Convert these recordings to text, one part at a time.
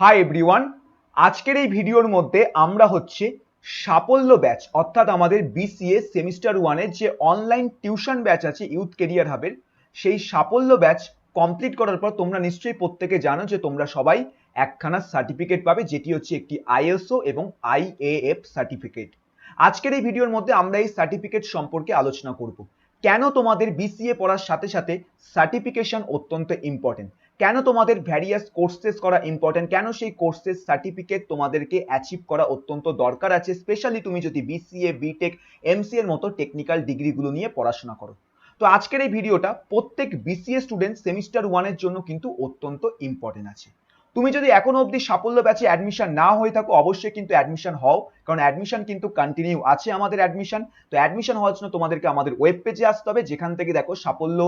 Hi everyone আজকের এই ভিডিওর মধ্যে আমরা হচ্ছে সাফল্য ব্যাচ অর্থাৎ আমাদের বিসিএ সেমিস্টার ওয়ানের যে অনলাইন টিউশন ব্যাচ আছে ইউথ কেরিয়ার হাবের সেই সাফল্য ব্যাচ কমপ্লিট করার পর তোমরা নিশ্চয়ই প্রত্যেকে জানো যে তোমরা সবাই একখানা সার্টিফিকেট পাবে, যেটি হচ্ছে একটি আইএসও এবং আইএএফ সার্টিফিকেট আজকের এই ভিডিওর মধ্যে আমরা এই সার্টিফিকেট সম্পর্কে আলোচনা করব। কেন তোমাদের বিসিএ পড়ার সাথে সাথে সার্টিফিকেশন অত্যন্ত ইম্পর্টেন্ট কেন তোমাদের ভ্যারিয়াস কোর্সেস করা ইম্পর্টেন্ট কেন সেই কোর্সেস সার্টিফিকেট তোমাদেরকে অ্যাচিভ করা অত্যন্ত দরকার আছে? স্পেশালি তুমি যদি বিসিএ বিটেক এমসি এর মতো টেকনিক্যাল ডিগ্রিগুলো নিয়ে পড়াশোনা করো। তো আজকের এই ভিডিওটা প্রত্যেক বিসিএ স্টুডেন্ট সেমিস্টার ওয়ানের জন্য কিন্তু অত্যন্ত ইম্পর্টেন্ট আছে। তুমি যদি এখনও অবধি সাফল্য ব্যাচে অ্যাডমিশন না হয়ে থাকো, অবশ্যই কিন্তু অ্যাডমিশন হও। কারণ অ্যাডমিশন কিন্তু কন্টিনিউ আছে আমাদের অ্যাডমিশন তো অ্যাডমিশন হওয়ার জন্য তোমাদেরকে আমাদের ওয়েব পেজে আসতে হবে। যেখান থেকে দেখো সাফল্য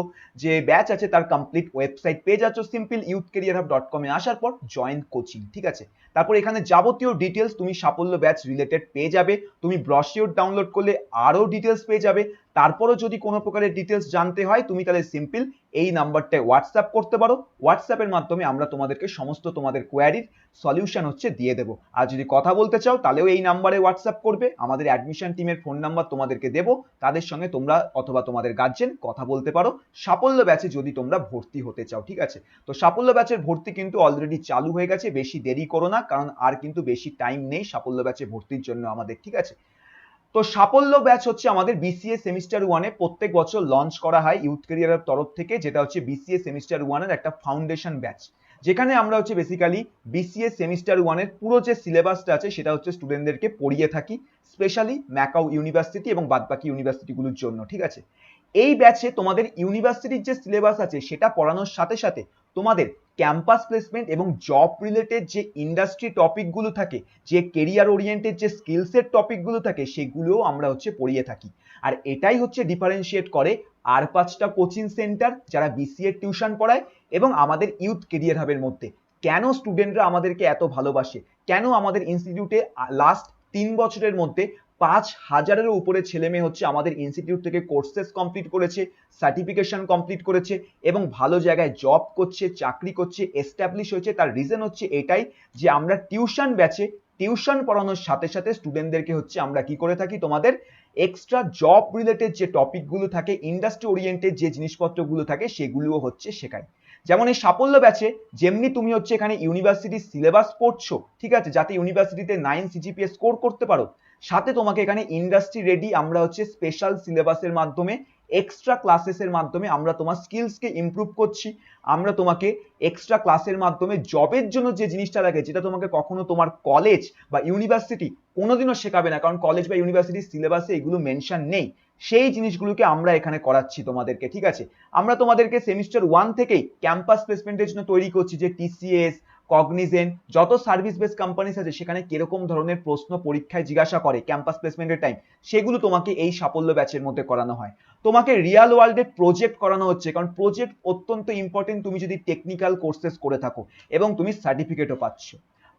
যে ব্যাচ আছে তার কমপ্লিট ওয়েবসাইট পেজ আছে simple youth career hub dot কমে আসার পর জয়েন কোচিং ঠিক আছে? তারপর এখানে যাবতীয় ডিটেলস তুমি সাফল্য ব্যাচ রিলেটেড পেয়ে যাবে। তুমি ব্রশিওর ডাউনলোড করলে আরও ডিটেলস পেয়ে যাবে। তারপরও যদি কোনো প্রকারের ডিটেলস জানতে হয়, তুমি তাহলে সিম্পল এই নাম্বারটায় হোয়াটসঅ্যাপ করতে পারো। হোয়াটসঅ্যাপের মাধ্যমে আমরা তোমাদেরকে সমস্ত তোমাদের কোয়ারির সলিউশন হচ্ছে দিয়ে দেবো। আর যদি কথা বলতে চাও, তাহলেও এই নাম্বারে হোয়াটসঅ্যাপ করবে। আমাদের অ্যাডমিশন টিমের ফোন নাম্বার তোমাদেরকে দেবো। তাদের সঙ্গে তোমরা অথবা তোমাদের গার্জেন কথা বলতে পারো। সাফল্য ব্যাচে যদি তোমরা ভর্তি হতে চাও, ঠিক আছে? তো সাফল্য ব্যাচের ভর্তি কিন্তু অলরেডি চালু হয়ে গেছে। বেশি দেরি করো না, কারণ আর কিন্তু বেশি টাইম নেই সাফল্য ব্যাচে ভর্তির জন্য আমাদের, ঠিক আছে? তো সাফল্য ব্যাচ হচ্ছে আমাদের বিসিএ সেমিস্টার ওয়ানে প্রত্যেক বছর লঞ্চ করা হয় ইউথ কেরিয়ারের তরফ থেকে, যেটা হচ্ছে বিসিএ সেমিস্টার ওয়ানের একটা ফাউন্ডেশন ব্যাচ যেখানে আমরা হচ্ছে বেসিক্যালি বিসিএ সেমিস্টার ওয়ানের পুরো যে সিলেবাসটা আছে, সেটা হচ্ছে স্টুডেন্টদেরকে পড়িয়ে থাকি স্পেশালি ম্যাকাউ ইউনিভার্সিটি এবং বাদবাকি ইউনিভার্সিটিগুলোর জন্য, ঠিক আছে? এই ব্যাচে তোমাদের ইউনিভার্সিটির যে সিলেবাস আছে, সেটা পড়ানোর সাথে সাথে তোমাদের ক্যাম্পাস প্লেসমেন্ট এবং জব রিলেটেড যে ইন্ডাস্ট্রি টপিকগুলো থাকে, যে কেরিয়ার ওরিয়েন্টেড যে স্কিলসের টপিকগুলো থাকে, সেগুলোও আমরা হচ্ছে পড়িয়ে থাকি। আর এটাই হচ্ছে ডিফারেন্সিয়েট করে আর পাঁচটা কোচিং সেন্টার যারা বিসিএ টিউশন পড়ায় এবং আমাদের ইউথ কেরিয়ার হাবের মধ্যে। কেন স্টুডেন্টরা আমাদেরকে এত ভালোবাসে? কেন আমাদের ইনস্টিটিউটে লাস্ট তিন বছরের মধ্যে পাঁচ হাজারের উপরে ছেলে মেয়ে হচ্ছে আমাদের ইনস্টিটিউট থেকে কোর্সেস কমপ্লিট করেছে সার্টিফিকেশন কমপ্লিট করেছে এবং ভালো জায়গায় জব করছে, চাকরি করছে এস্টাবলিশ হয়েছে। তার রিজন হচ্ছে এটাই যে আমরা টিউশন ব্যাচে টিউশন পড়ানোর সাথে সাথে স্টুডেন্টদেরকে হচ্ছে আমরা কি করে থাকি? তোমাদের এক্সট্রা জব রিলেটেড যে টপিকগুলো থাকে ইন্ডাস্ট্রি ওরিয়েন্টেড যে জিনিসপত্রগুলো থাকে, সেগুলোও হচ্ছে শেখাই যেমন এই সাফল্য ব্যাচে যেমনি তুমি হচ্ছে এখানে ইউনিভার্সিটির সিলেবাস পড়ছো, ঠিক আছে? যাতে ইউনিভার্সিটিতে নাইন সিজিপিএ স্কোর করতে পারো সাথে তোমাকে এখানে ইন্ডাস্ট্রি রেডি আমরা হচ্ছে স্পেশাল সিলেবাসের মাধ্যমে এক্সট্রা ক্লাসেসের মাধ্যমে আমরা তোমার স্কিলসকে ইমপ্রুভ করছি। আমরা তোমাকে এক্সট্রা ক্লাসের মাধ্যমে জবের জন্য যে জিনিসটা লাগে, যেটা তোমাকে কখনো তোমার কলেজ বা ইউনিভার্সিটি কোনোদিনও শেখাবে না, কারণ কলেজ বা ইউনিভার্সিটির সিলেবাসে এগুলো মেনশন নেই। সেই জিনিসগুলোকে আমরা এখানে করাচ্ছি তোমাদেরকে, ঠিক আছে? আমরা তোমাদেরকে সেমিস্টার ওয়ান থেকেই ক্যাম্পাস প্লেসমেন্টের জন্য তৈরি করছি, যে টিসিএস কগনিজেন যত সার্ভিস বেস কোম্পানিস আছে, সেখানে কীরকম ধরনের প্রশ্ন পরীক্ষায় জিজ্ঞাসা করে ক্যাম্পাস প্লেসমেন্টের টাইম সেগুলো তোমাকে এই সাফল্য ব্যাচের মধ্যে করানো হয়। তোমাকে রিয়াল ওয়ার্ল্ডে প্রজেক্ট করানো হচ্ছে, কারণ প্রজেক্ট অত্যন্ত ইম্পর্টেন্ট তুমি যদি টেকনিক্যাল কোর্সেস করে থাকো এবং তুমি সার্টিফিকেটও পাচ্ছ।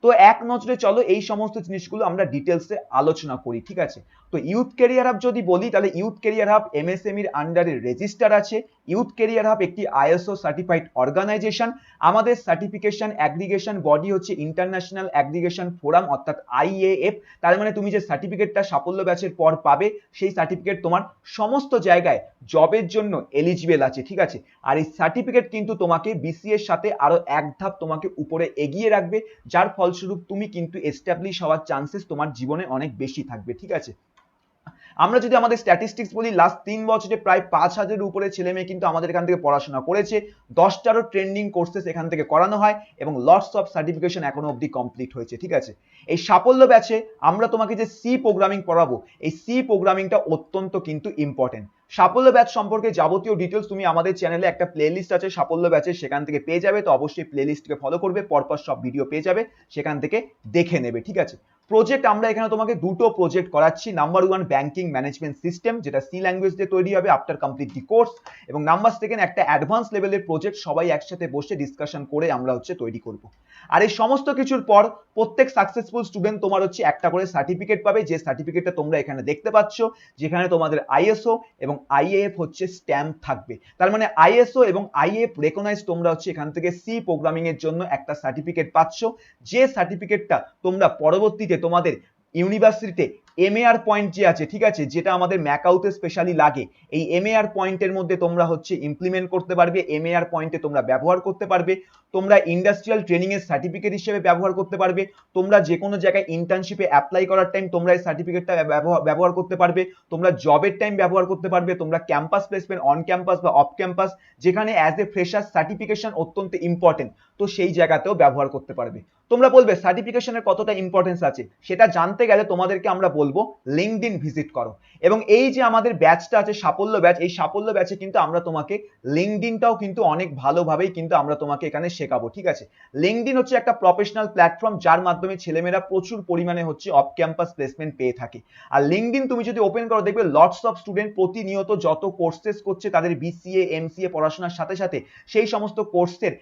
তো এক নজরে চলো এই সমস্ত জিনিসগুলো আমরা ডিটেলসে আলোচনা করি, ঠিক আছে? তো ইউথ কেরিয়ার হাব যদি বলি, তাহলে ইউথ কেরিয়ার হাব এমএসএমির আন্ডারে রেজিস্টার আছে ইউথ কেরিয়ার হাব একটি আইএসও সার্টিফাইড অর্গানাইজেশন আমাদের সার্টিফিকেশন অ্যাগ্রিগেশন বডি হচ্ছে ইন্টারন্যাশনাল অ্যাগ্রিগেশন ফোরাম অর্থাৎ আইএএফ তার মানে তুমি যে সার্টিফিকেটটা সাফল্য ব্যাচের পর পাবে, সেই সার্টিফিকেট তোমার সমস্ত জায়গায় জবের জন্য এলিজিবেল আছে, ঠিক আছে? আর এই সার্টিফিকেট কিন্তু তোমাকে বিসিএর সাথে আরও এক ধাপ তোমাকে উপরে এগিয়ে রাখবে। যার ফলস্বরূপ তুমি কিন্তু এস্টাবলিশ হওয়ার চান্সেস তোমার জীবনে অনেক বেশি থাকবে, ঠিক আছে? আমরা যদি আমাদের স্ট্যাটিস্টিক্স বলি লাস্ট তিন বছরে প্রায় পাঁচ হাজারের উপরে ছেলে মেয়ে কিন্তু আমাদের এখান থেকে পড়াশোনা করেছে। দশটারও ট্রেন্ডিং কোর্সেস এখান থেকে করানো হয় এবং লটস অফ সার্টিফিকেশন এখনও অবধি কমপ্লিট হয়েছে, ঠিক আছে? এই সাফল্য ব্যাচে আমরা তোমাকে যে সি প্রোগ্রামিং পড়াবো, এই সি প্রোগ্রামিংটা অত্যন্ত কিন্তু ইম্পর্টেন্ট সাফল্য ব্যাচ সম্পর্কে যাবতীয় ডিটেলস তুমি আমাদের চ্যানেলে একটা প্লেলিস্ট আছে, সাফল্য ব্যাচের সেখান থেকে পেয়ে যাবে। তো অবশ্যই প্লেলিস্টকে ফলো করবে, পরপর সব ভিডিও পেয়ে যাবে, সেখান থেকে দেখে নেবে, ঠিক আছে? প্রজেক্ট আমরা এখানে তোমাকে দুটো প্রজেক্ট করাচ্ছি। Number one banking management system যেটা সি ল্যাঙ্গুয়েজ দিয়ে তৈরি হবে আফটার কমপ্লিট দি কোর্স এবং নাম্বার সেকেন্ড একটা অ্যাডভান্স লেভেলের প্রজেক্ট সবাই একসাথে বসে ডিসকাশন করে আমরা হচ্ছে তৈরি করব। আর এই সমস্ত কিছুর পর প্রত্যেক সাকসেসফুল স্টুডেন্ট তোমার হচ্ছে একটা করে সার্টিফিকেট পাবে। যে সার্টিফিকেটটা তোমরা এখানে দেখতে পাচ্ছ, যেখানে তোমাদের আইএসও এবং আইএএফ হচ্ছে স্ট্যাম্প থাকবে। তার মানে আইএসও এবং আইএফ রেকগনাইজ তোমরা হচ্ছে এখান থেকে সি প্রোগ্রামিং এর জন্য একটা সার্টিফিকেট পাচ্ছ। যে সার্টিফিকেটটা তোমরা পরবর্তীতে তোমাদের ইউনিভার্সিটিতে এমএআর পয়েন্ট যে আছে, ঠিক আছে, যেটা আমাদের ম্যাকাউতে স্পেশালি লাগে, এই এমএআর পয়েন্টের মধ্যে তোমরা হচ্ছে ইমপ্লিমেন্ট করতে পারবে এমএআর পয়েন্টে তোমরা ব্যবহার করতে পারবে, তোমরা ইন্ডাস্ট্রিয়াল ট্রেনিং এর সার্টিফিকেট হিসেবে ব্যবহার করতে পারবে, তোমরা যে কোনো জায়গায় ইন্টার্নশিপে অ্যাপ্লাই করার টাইম তোমরা এই সার্টিফিকেটটা ব্যবহার করতে পারবে, তোমরা জবের টাইম ব্যবহার করতে পারবে, তোমরা ক্যাম্পাস প্লেসমেন্ট অন ক্যাম্পাস বা অফ ক্যাম্পাস যেখানে অ্যাজ এ ফ্রেশার সার্টিফিকেশন অত্যন্ত ইম্পর্টেন্ট তো সেই জায়গাতেও ব্যবহার করতে পারবে। তোমরা বলবে সার্টিফিকেশনের কতটা ইম্পর্টেন্স আছে? সেটা জানতে গেলে তোমাদেরকে আমরা বলব লিঙ্কডিন ভিজিট করো। এবং এই যে আমাদের ব্যাচটা আছে, সাফল্য ব্যাচ, এই সাফল্য ব্যাচে কিন্তু আমরা তোমাকে লিঙ্কডিনটাও কিন্তু অনেক ভালোভাবেই কিন্তু আমরা তোমাকে এখানে শেখাবো, ঠিক আছে? লিঙ্কডিন হচ্ছে একটা প্রফেশনাল প্ল্যাটফর্ম যার মাধ্যমে ছেলেমেয়েরা প্রচুর পরিমাণে হচ্ছে অফ ক্যাম্পাস প্লেসমেন্ট পেয়ে থাকে। আর লিঙ্কডিন তুমি যদি ওপেন করো, দেখবে লটস অফ স্টুডেন্ট প্রতিনিয়ত যত কোর্সেস করছে, তাদের বিসিএ এমসিএ পড়াশোনার সাথে সাথে সেই সমস্ত কোর্সের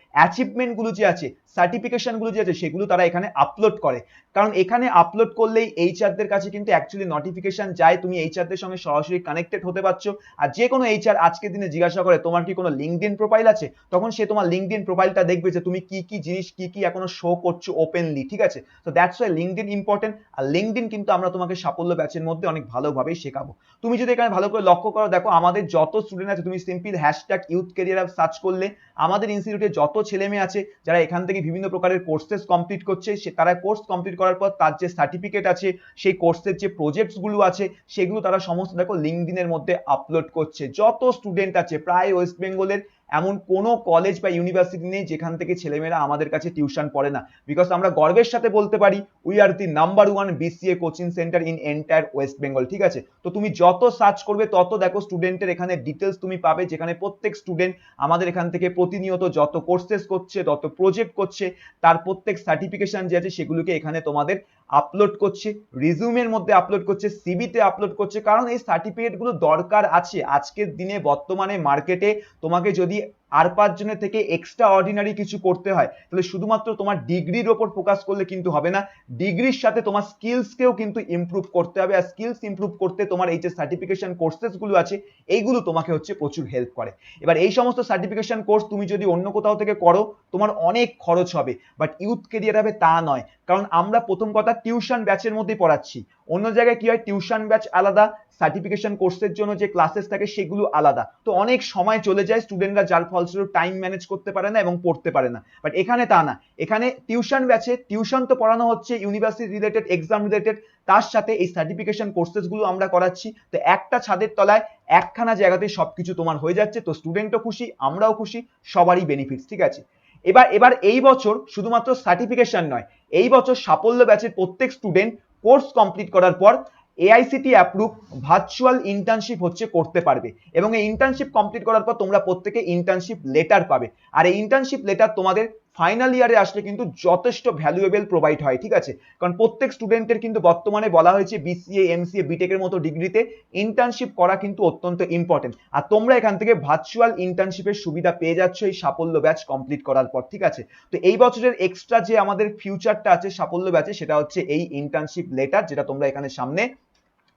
অ্যাচিভমেন্টগুলো যে আছে সার্টিফিকেশনগুলো যে আছে, সেগুলো তারা এখানে আপলোড করে। কারণ এখানে আপলোড করলেই এইচআরদের কাছে কিন্তু অ্যাকচুয়ালি নোটিফিকেশন যায়, তুমি এইচআরদের সঙ্গে সরাসরি কানেক্টেড হতে পারছ। আর যে কোনো এইচআর আজকের দিনে জিজ্ঞাসা করে, তোমার কি কোনো লিঙ্কডিন প্রোফাইল আছে? তখন সে তোমার লিঙ্কডিন প্রোফাইলটা দেখবে যে, তুমি কি কি জিনিস, কি কি এখনও শো করছ ওপেনলি ঠিক আছে? তো দ্যাটস ওয়াই লিঙ্কডিন ইম্পর্টেন্ট আর লিঙ্কডিন কিন্তু আমরা তোমাকে সাফল্য ব্যাচের মধ্যে অনেক ভালোভাবেই শেখাবো। তুমি যদি এখানে ভালো করে লক্ষ্য করো, দেখো আমাদের যত স্টুডেন্ট আছে, তুমি simple hashtag youth career search করলে, আমাদের ইনস্টিটিউটে যত ছেলে মেয়ে আছে যারা এখান থেকে বিভিন্ন প্রকারের কোর্সেস কমপ্লিট করছে, সে তারা কোর্স কমপ্লিট করার পর তার যে সার্টিফিকেট আছে, সেই কোর্সের যে প্রজেক্টসগুলো আছে, সেগুলো তারা সমস্ত দেখো লিঙ্কডিনের মধ্যে আপলোড করছে। যত স্টুডেন্ট আছে, প্রায় ওয়েস্ট বেঙ্গলের এমন কোনো কলেজ বা ইউনিভার্সিটি নেই যেখান থেকে ছেলেমেয়েরা আমাদের কাছে টিউশন পড়ে না। বিকজ আমরা গর্বের সাথে বলতে পারি we are the number one BCA coaching centre in entire West Bengal ঠিক আছে? তো তুমি যত সার্চ করবে, তত দেখো স্টুডেন্টের এখানে ডিটেলস তুমি পাবে, যেখানে প্রত্যেক স্টুডেন্ট আমাদের এখান থেকে প্রতিনিয়ত যত কোর্সেস করছে, তত প্রজেক্ট করছে, তার প্রত্যেক সার্টিফিকেশন যে আছে সেগুলোকে এখানে তোমাদের আপলোড করছে রিজিউমের মধ্যে আপলোড করছে সিবিতে আপলোড করছে। কারণ এই সার্টিফিকেটগুলো দরকার আছে। আজকের দিনে বর্তমানে মার্কেটে তোমাকে যদি আর পাঁচজনের থেকে এক্সট্রা অর্ডিনারি কিছু করতে হয়, তাহলে শুধুমাত্র তোমার ডিগ্রির ওপর ফোকাস করলে কিন্তু হবে না। ডিগ্রির সাথে তোমার স্কিলসকেও কিন্তু ইমপ্রুভ করতে হবে, আর স্কিলস ইমপ্রুভ করতে তোমার এই যে সার্টিফিকেশন কোর্সেসগুলো আছে, এইগুলো তোমাকে হচ্ছে প্রচুর হেল্প করে। এবার এই সমস্ত সার্টিফিকেশন কোর্স তুমি যদি অন্য কোথাও থেকে করো, তোমার অনেক খরচ হবে। বাট ইউথ কেরিয়ার হবে তা নয়, কারণ আমরা প্রথম কথা টিউশন ব্যাচের মধ্যেই পড়াচ্ছি। অন্য জায়গায় কি হয়? টিউশন ব্যাচ আলাদা সার্টিফিকেশন কোর্সের জন্য যে ক্লাসেস থাকে সেগুলো আলাদা। তো অনেক সময় চলে যায় স্টুডেন্টরা যার ফলস্বরূপ টাইম ম্যানেজ করতে পারে না এবং পড়তে পারে না। বাট এখানে তা না। এখানে টিউশন ব্যাচে টিউশন তো পড়ানো হচ্ছে ইউনিভার্সিটি রিলেটেড এক্সাম রিলেটেড তার সাথে এই সার্টিফিকেশন কোর্সেসগুলো আমরা করাচ্ছি। তো একটা ছাদের তলায় একখানা জায়গাতে সবকিছু তোমার হয়ে যাচ্ছে। তো স্টুডেন্টও খুশি, আমরাও খুশি, সবারই বেনিফিটস ঠিক আছে? এবার এবার এই বছর শুধুমাত্র সার্টিফিকেশন নয়, এই বছর সাফল্য ব্যাচের প্রত্যেক স্টুডেন্ট কোর্স কমপ্লিট করার পর এআইসিটি অ্যাপ্রুভ ভার্চুয়াল ইন্টার্নশিপ হচ্ছে করতে পারবে। এবং এই ইন্টার্নশিপ কমপ্লিট করার পর তোমরা প্রত্যেকে ইন্টার্নশিপ লেটার পাবে। আর এই ইন্টার্নশিপ লেটার তোমাদের ফাইনাল ইয়ারে আসলে কিন্তু যথেষ্ট ভ্যালুয়েবল প্রোভাইড হয়, ঠিক আছে? কারণ প্রত্যেক স্টুডেন্টের কিন্তু বর্তমানে বলা হয়েছে বিসিএ এমসিএ বিটেকের মতো ডিগ্রিতে ইন্টার্নশিপ করা কিন্তু অত্যন্ত ইম্পর্টেন্ট আর তোমরা এখান থেকে ভার্চুয়াল ইন্টার্নশিপের সুবিধা পেয়ে যাচ্ছ এই সাফল্য ব্যাচ কমপ্লিট করার পর, ঠিক আছে? তো এই বছরের এক্সট্রা যে আমাদের ফিউচারটা আছে, সাফল্য ব্যাচে সেটা হচ্ছে এই ইন্টার্নশিপ লেটার যেটা তোমরা এখানে সামনে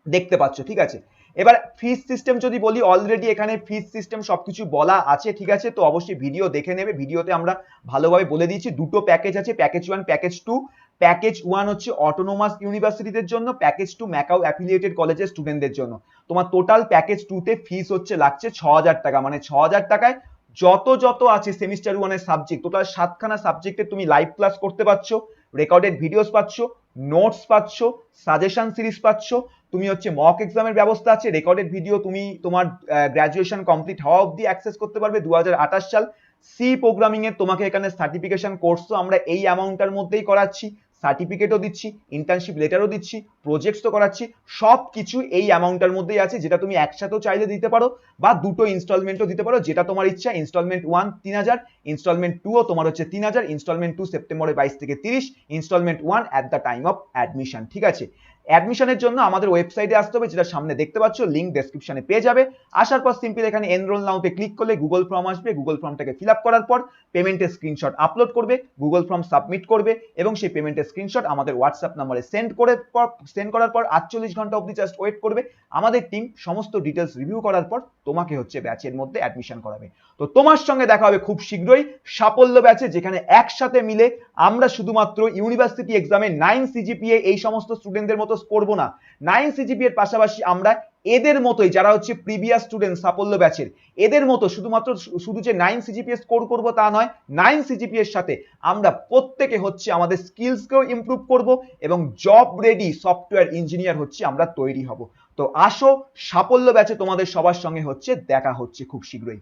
দেখতে পাচ্ছ, ঠিক আছে? এবার ফিস সিস্টেম যদি বলি অলরেডি এখানে ফিস সিস্টেম সবকিছু বলা আছে, ঠিক আছে? তো অবশ্যই ভিডিও দেখে নেবে। ভিডিওতে আমরা ভালোভাবে বলে দিয়েছি দুটো প্যাকেজ আছে package one package two package one হচ্ছে অটোনোমাস ইউনিভার্সিটিদের জন্য প্যাকেজ টু ম্যাকাও অ্যাফিলিয়েটেড কলেজের স্টুডেন্টদের জন্য। তোমার টোটাল প্যাকেজ টুতে ফিস হচ্ছে, লাগছে ছ হাজার টাকা। মানে ছ হাজার টাকায় যত যত আছে সেমিস্টার ওয়ানের সাবজেক্ট টোটাল সাতখানা সাবজেক্টে তুমি লাইভ ক্লাস করতে পারছ রেকর্ডেড ভিডিওস পাচ্ছ নোটস পাচ্ছ সাজেশন সিরিজ পাচ্ছ তুমি হচ্ছে মক এক্সামের ব্যবস্থা আছে রেকর্ডেড ভিডিও তুমি তোমার গ্র্যাজুয়েশন কমপ্লিট হওয়া অবধি অ্যাক্সেস করতে পারবে। দু হাজার আঠাশ সাল সি প্রোগ্রামিং এর তোমাকে এখানে সার্টিফিকেশন কোর্সও আমরা এই অ্যামাউন্টটার মধ্যেই করাচ্ছি। সার্টিফিকেটও দিচ্ছি ইন্টার্নশিপ লেটারও দিচ্ছি প্রজেক্টস তো করাচ্ছি। সব কিছু এই অ্যামাউন্টটার মধ্যেই আছে, যেটা তুমি একসাথেও চাইলে দিতে পারো বা দুটো ইনস্টলমেন্টও দিতে পারো, যেটা তোমার ইচ্ছা। ইনস্টলমেন্ট ওয়ান তিন হাজার ইনস্টলমেন্ট টুও তোমার হচ্ছে তিন হাজার ইনস্টলমেন্ট টু সেপ্টেম্বরের বাইশ থেকে তিরিশ instalment one at the time of admission ঠিক আছে? অ্যাডমিশনের জন্য আমাদের ওয়েবসাইটে আসতে হবে যেটা সামনে দেখতে পাচ্ছ লিঙ্ক ডেসক্রিপশনে পেয়ে যাবে। আসার পর সিম্পল এখানে এনরোল নাওতে ক্লিক করলে গুগল ফর্ম আসবে। গুগল ফর্মটাকে ফিল আপ করার পর পেমেন্টের স্ক্রিনশট আপলোড করবে গুগল ফর্ম সাবমিট করবে এবং সেই পেমেন্টের স্ক্রিনশট আমাদের হোয়াটসঅ্যাপ নাম্বারে সেন্ড করে পর সেন্ড করার পর আটচল্লিশ ঘণ্টা অবধি জাস্ট ওয়েট করবে। আমাদের টিম সমস্ত ডিটেলস রিভিউ করার পর তোমাকে হচ্ছে ব্যাচের মধ্যে অ্যাডমিশন করাবে। তো তোমার সঙ্গে দেখা হবে খুব শীঘ্রই। সাফল্য ব্যাচে যেখানে একসাথে মিলে আমরা শুধুমাত্র ইউনিভার্সিটি এক্সামে নাইন সিজিপিএ এই সমস্ত স্টুডেন্টদের মতো করব না। নাইন সিজিপিএ এর পাশাপাশি আমরা এদের মতোই, যারা হচ্ছে প্রিভিয়াস স্টুডেন্ট সাফল্য ব্যাচের, এদের মতো শুধুমাত্র শুধু যে নাইন সিজিপিএ স্কোর করব তা নয় নাইন সিজিপিএ এর সাথে আমরা প্রত্যেকে হচ্ছে আমাদের স্কিলসকেও ইমপ্রুভ করব এবং জব রেডি সফটওয়্যার ইঞ্জিনিয়ার হচ্ছে আমরা তৈরি হব। তো আসো, সাফল্য ব্যাচে তোমাদের সবার সঙ্গে হচ্ছে দেখা হচ্ছে খুব শীঘ্রই।